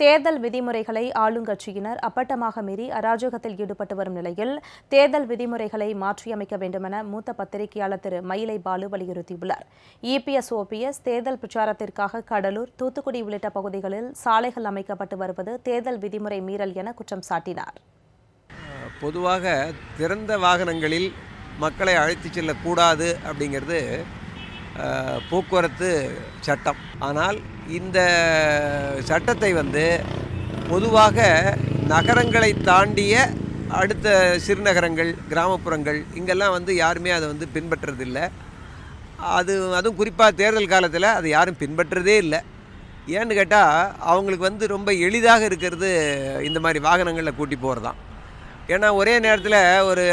தேர்தல் விதிமுறைகளை ஆளுங்கட்சியினர் அப்பட்டமாக மீறி அராஜகத்தில் ஈடுபட்டு வரும் நிலையில் தேர்தல் விதிமுறைகளை மாற்றியமைக்க வேண்டுமென மூத்த பத்திரிகையாளர் திரு. மயிலை பாலு வலியுறுத்தியுள்ளார். இபிஎஸ் ஓபிஎஸ் தேர்தல் பிரச்சாரத்திற்காக கடலூர் தூத்துக்குடி உள்ளிட்ட பகுதிகளில் சாலைகள் அமைக்கப்பட்டு வருவது தேர்தல் விதிமுறை மீறல் என குற்றம் சாட்டினார். பொதுவாக திறந்த வாகனங்களில் மக்களை அழைத்து செல்லக்கூடாது அப்படிங்கிறது போக்குவரத்து சட்டம். ஆனால் இந்த சட்டத்தை வந்து பொதுவாக நகரங்களை தாண்டிய அடுத்த சிறுநகரங்கள் கிராமப்புறங்கள் இங்கெல்லாம் வந்து யாருமே அதை வந்து பின்பற்றுறதில்லை. அது அதுவும் குறிப்பாக தேர்தல் காலத்தில் அதை யாரும் பின்பற்றுறதே இல்லை. ஏன்னு கேட்டால் அவங்களுக்கு வந்து ரொம்ப எளிதாக இருக்கிறது இந்த மாதிரி வாகனங்களில் கூட்டி போகிறது தான் ஏன்னா ஒரே நேரத்தில் ஒரு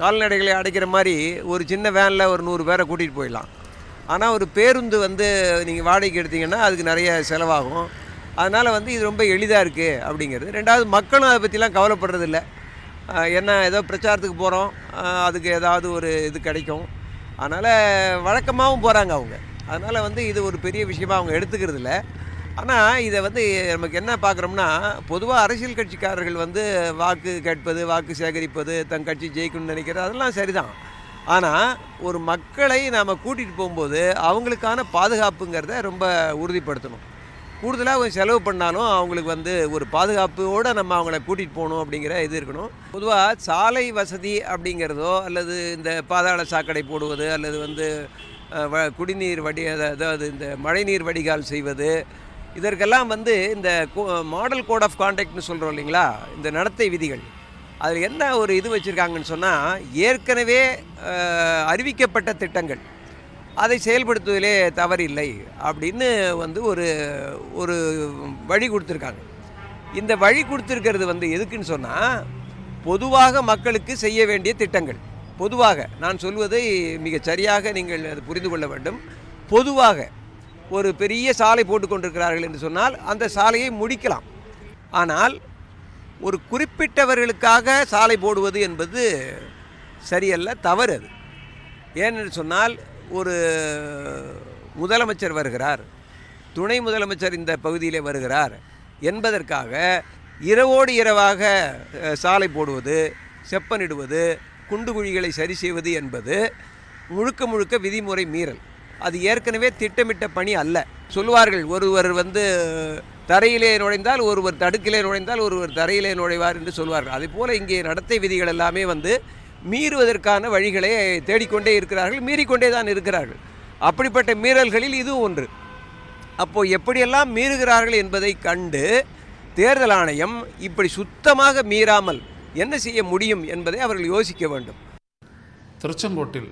கால்நடைகளை அடைக்கிற மாதிரி ஒரு சின்ன வேனில் ஒரு நூறு பேரை கூட்டிகிட்டு போயிடலாம். ஆனால் ஒரு பேருந்து வந்து நீங்கள் வாடகைக்கு எடுத்தீங்கன்னா அதுக்கு நிறைய செலவாகும். அதனால் வந்து இது ரொம்ப எளிதாக இருக்குது அப்படிங்கிறது. ரெண்டாவது மக்களும் அதை பற்றிலாம் கவலைப்படுறதில்ல. என்ன ஏதோ பிரச்சாரத்துக்கு போகிறோம் அதுக்கு ஏதாவது ஒரு இது கிடைக்கும். அதனால் வழக்கமாகவும் போகிறாங்க அவங்க. அதனால் வந்து இது ஒரு பெரிய விஷயமாக அவங்க எடுத்துக்கிறது இல்லை ஆனால் இதை வந்து நமக்கு என்ன பார்க்குறோம்னா பொதுவாக அரசியல் கட்சிக்காரர்கள் வந்து வாக்கு கேட்பது வாக்கு சேகரிப்பது தன் கட்சி ஜெயிக்கணும்னு நினைக்கிறது அதெல்லாம் சரிதான். ஆனால் ஒரு மக்களை நாம் கூட்டிகிட்டு போகும்போது அவங்களுக்கான பாதுகாப்புங்கிறத ரொம்ப உறுதிப்படுத்தணும். கூடுதலாக கொஞ்சம் செலவு பண்ணாலும் அவங்களுக்கு வந்து ஒரு பாதுகாப்போடு நம்ம அவங்கள கூட்டிகிட்டு போகணும் அப்படிங்கிற இது இருக்கணும். பொதுவாக சாலை வசதி அப்படிங்கிறதோ அல்லது இந்த பாதாள சாக்கடை போடுவது அல்லது வந்து வ- குடிநீர் வடி அதாவது இந்த மழைநீர் வடிகால் செய்வது இதற்கெல்லாம் வந்து இந்த மாடல் கோட் ஆஃப் கான்டாக்ட்னு சொல்கிறோம் இல்லைங்களா? இந்த நடத்தை விதிகள். அதில் என்ன ஒரு இது வச்சுருக்காங்கன்னு சொன்னால் ஏற்கனவே அறிவிக்கப்பட்ட திட்டங்கள். அதை செயல்படுத்துவதிலே தவறில்லை அப்படின்னு வந்து ஒரு ஒரு வழி கொடுத்துருக்காங்க. இந்த வழி கொடுத்துருக்கிறது வந்து எதுக்குன்னு சொன்னால் பொதுவாக மக்களுக்கு செய்ய வேண்டிய திட்டங்கள். பொதுவாக நான் சொல்வதை மிகச் சரியாக நீங்கள் அது புரிந்து கொள்ள வேண்டும். பொதுவாக ஒரு பெரிய சாலை போட்டு கொண்டிருக்கிறார்கள் என்று சொன்னால் அந்த சாலையை முடிக்கலாம். ஆனால் ஒரு குறிப்பிட்டவர்களுக்காக சாலை போடுவது என்பது சரியல்ல தவறு அது. ஏனென்று சொன்னால் ஒரு முதலமைச்சர் வருகிறார் துணை முதலமைச்சர் இந்த பகுதியிலே வருகிறார் என்பதற்காக இரவோடு இரவாக சாலை போடுவது செப்பனிடுவது குண்டு குழிகளை சரி செய்வது என்பது முழுக்க முழுக்க விதிமுறை மீறல். அது ஏற்கனவே திட்டமிட்ட பணி அல்ல. சொல்வார்கள் ஒருவர் வந்து தரையிலே நுழைந்தால் ஒருவர் தடுக்கிலே நுழைந்தால் ஒருவர் தரையிலே நுழைவார் என்று சொல்வார்கள். அதே போல் இங்கே நடத்தை விதிகள் எல்லாமே வந்து மீறுவதற்கான வழிகளை தேடிக்கொண்டே இருக்கிறார்கள் மீறிக்கொண்டே தான் இருக்கிறார்கள். அப்படிப்பட்ட மீறல்களில் இதுவும் ஒன்று. அப்போது எப்படியெல்லாம் மீறுகிறார்கள் என்பதை கண்டு தேர்தல் ஆணையம் இப்படி சுத்தமாக மீறாமல் என்ன செய்ய முடியும் என்பதை அவர்கள் யோசிக்க வேண்டும். திருச்செங்கோட்டில்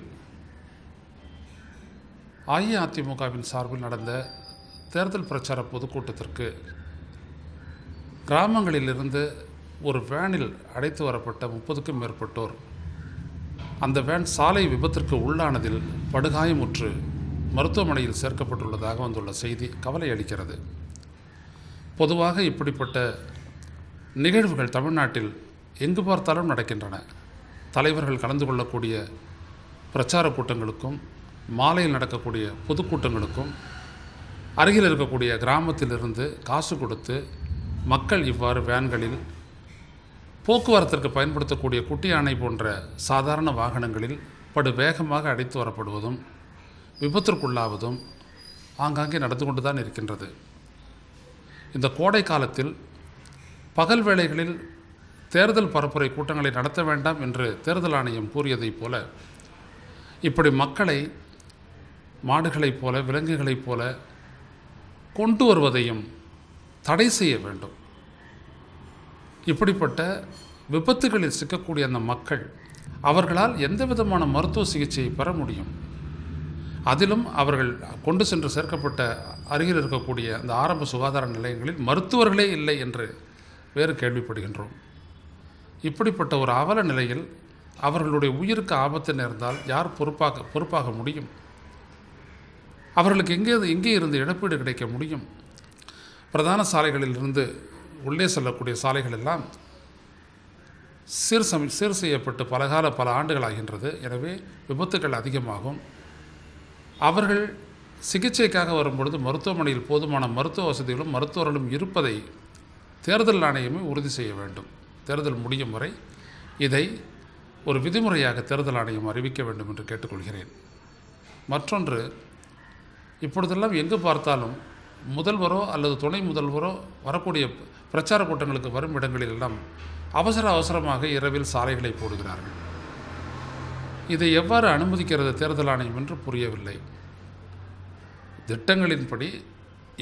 அஇஅதிமுகவின் சார்பில் நடந்த தேர்தல் பிரச்சார பொதுக்கூட்டத்திற்கு கிராமங்களிலிருந்து ஒரு வேனில் அடைத்து வரப்பட்ட முப்பதுக்கும் மேற்பட்டோர் அந்த வேன் சாலை விபத்திற்கு உள்ளானதில் படுகாயமுற்று மருத்துவமனையில் சேர்க்கப்பட்டுள்ளதாக வந்துள்ள செய்தி கவலை அளிக்கிறது. பொதுவாக இப்படிப்பட்ட நிகழ்வுகள் தமிழ்நாட்டில் எங்கு பார்த்தாலும் நடக்கின்றன. தலைவர்கள் கலந்து கொள்ளக்கூடிய பிரச்சார கூட்டங்களுக்கும் மாலையில் நடக்கக்கூடிய பொதுக்கூட்டங்களுக்கும் அருகில் இருக்கக்கூடிய கிராமத்திலிருந்து காசு கொடுத்து மக்கள் இவ்வாறு வேன்களில் போக்குவரத்திற்கு பயன்படுத்தக்கூடிய குட்டி யானை போன்ற சாதாரண வாகனங்களில் படு வேகமாக அடைத்து வரப்படுவதும் விபத்திற்குள்ளாவதும் ஆங்காங்கே நடந்து கொண்டு தான் இருக்கின்றது. இந்த கோடை காலத்தில் பகல் வேளைகளில் தேர்தல் பரப்புரை கூட்டங்களை நடத்த வேண்டாம் என்று தேர்தல் ஆணையம் கூறியதைப் போல இப்படி மக்களை மாடுகளைப் போல விலங்குகளைப் போல கொண்டு வருவதையும் தடை செய்ய வேண்டும். இப்படிப்பட்ட விபத்துகளில் சிக்கக்கூடிய அந்த மக்கள் அவர்களால் எந்த விதமான மருத்துவ சிகிச்சையை பெற முடியும்? அதிலும் அவர்கள் கொண்டு சென்று சேர்க்கப்பட்ட அருகில் இருக்கக்கூடிய அந்த ஆரம்ப சுகாதார நிலையங்களில் மருத்துவர்களே இல்லை என்று வேறு கேள்விப்படுகின்றோம். இப்படிப்பட்ட ஒரு அவல நிலையில் அவர்களுடைய உயிருக்கு ஆபத்து நேர்ந்தால் யார் பொறுப்பாக பொறுப்பாக முடியும்? அவர்களுக்கு எங்கே எங்கே இருந்து இழப்பீடு கிடைக்க முடியும்? பிரதான சாலைகளில் இருந்து உள்ளே செல்லக்கூடிய சாலைகள் எல்லாம் சீர் சமி சீர் செய்யப்பட்டு பலகால பல ஆண்டுகள் ஆகின்றது எனவே விபத்துகள் அதிகமாகும். அவர்கள் சிகிச்சைக்காக வரும்பொழுது மருத்துவமனையில் போதுமான மருத்துவ வசதிகளும் மருத்துவர்களும் இருப்பதை தேர்தல் ஆணையமே உறுதி செய்ய வேண்டும். தேர்தல் முடியும் வரை இதை ஒரு விதிமுறையாக தேர்தல் ஆணையம் அறிவிக்க வேண்டும் என்று கேட்டுக்கொள்கிறேன். மற்றொன்று இப்பொழுதெல்லாம் எங்கு பார்த்தாலும் முதல்வரோ அல்லது துணை முதல்வரோ வரக்கூடிய பிரச்சார கூட்டங்களுக்கு வரும் இடங்களிலெல்லாம் அவசர அவசரமாக இரவில் சாலைகளை போடுகிறார்கள். இதை எவ்வாறு அனுமதிக்கிறது தேர்தல் ஆணையம் என்று புரியவில்லை. திட்டங்களின்படி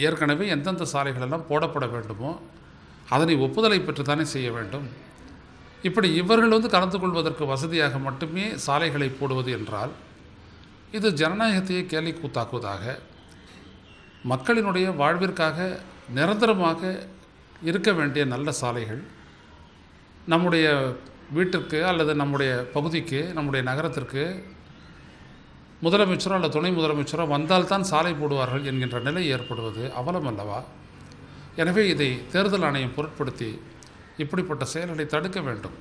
ஏற்கனவே எந்தெந்த சாலைகளெல்லாம் போடப்பட வேண்டுமோ அதனை ஒப்புதலை பெற்றுத்தானே செய்ய வேண்டும். இப்படி இவர்கள் வந்து கலந்து கொள்வதற்கு வசதியாக மட்டுமே சாலைகளை போடுவது என்றால் இது ஜனநாயகத்தையே கேலி கூத்தாக்குவதாக மக்களினுடைய வாழ்விற்காக நிரந்தரமாக இருக்க வேண்டிய நல்ல சாலைகள் நம்முடைய வீட்டிற்கு அல்லது நம்முடைய பகுதிக்கு நம்முடைய நகரத்திற்கு முதலமைச்சரோ அல்லது துணை முதலமைச்சரோ வந்தால்தான் சாலை போடுவார்கள் என்கின்ற நிலை ஏற்படுவது அவலம் அல்லவா? எனவே இதை தேர்தல் ஆணையம் பொருட்படுத்தி இப்படிப்பட்ட செயல்களை தடுக்க வேண்டும்.